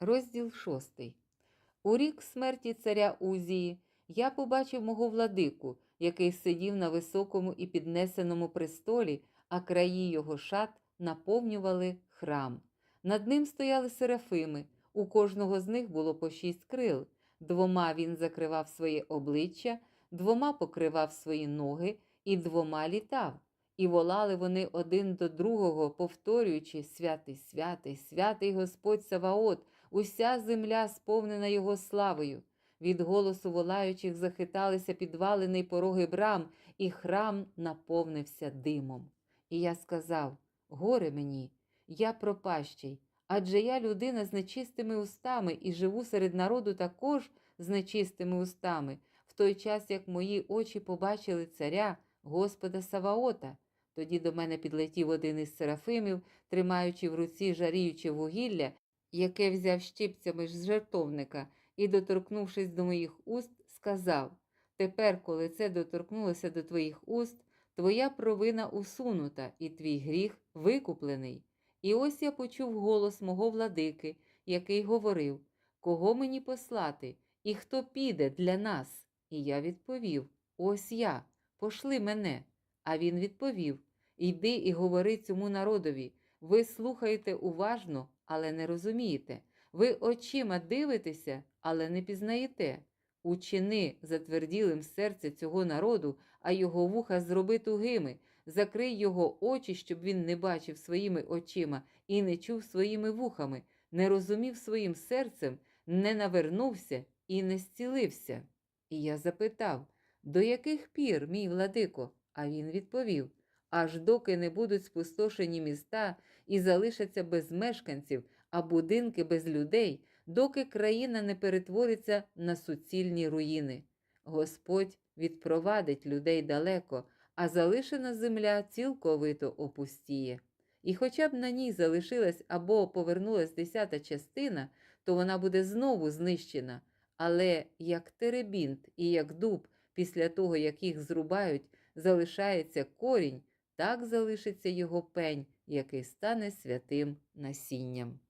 Розділ шостий. У рік смерті царя Узії я побачив мого владику, який сидів на високому і піднесеному престолі, а краї його шат наповнювали храм. Над ним стояли серафими, у кожного з них було по шість крил. Двома він закривав своє обличчя, двома покривав свої ноги і двома літав. І волали вони один до другого, повторюючи Святий, святий, святий Господь Саваот, уся земля сповнена Його славою. Від голосу волаючих захиталися підвалини пороги брам, і храм наповнився димом. І я сказав: Горе мені, я пропащий, адже я людина з нечистими устами і живу серед народу також з нечистими устами, в той час як мої очі побачили царя, Господа Саваота. Тоді до мене підлетів один із серафимів, тримаючи в руці жаріюче вугілля, яке взяв щипцями з жертовника, і, доторкнувшись до моїх уст, сказав: Тепер, коли це доторкнулося до твоїх уст, твоя провина усунута, і твій гріх викуплений. І ось я почув голос мого владики, який говорив: Кого мені послати, і хто піде для нас? І я відповів: Ось я, пошли мене. А він відповів: Йди і говори цьому народові. Ви слухаєте уважно, але не розумієте. Ви очима дивитеся, але не пізнаєте. Учини затверділим серце цього народу, а його вуха зроби тугими, закрий його очі, щоб він не бачив своїми очима і не чув своїми вухами, не розумів своїм серцем, не навернувся і не зцілився. І я запитав, до яких пір, мій владико? А він відповів: аж доки не будуть спустошені міста і залишаться без мешканців, а будинки без людей, доки країна не перетвориться на суцільні руїни. Господь відпровадить людей далеко, а залишена земля цілковито опустіє. І хоча б на ній залишилась або повернулась десята частина, то вона буде знову знищена. Але як теребінт і як дуб, після того, як їх зрубають, залишається корінь, так залишиться його пень, який стане святим насінням.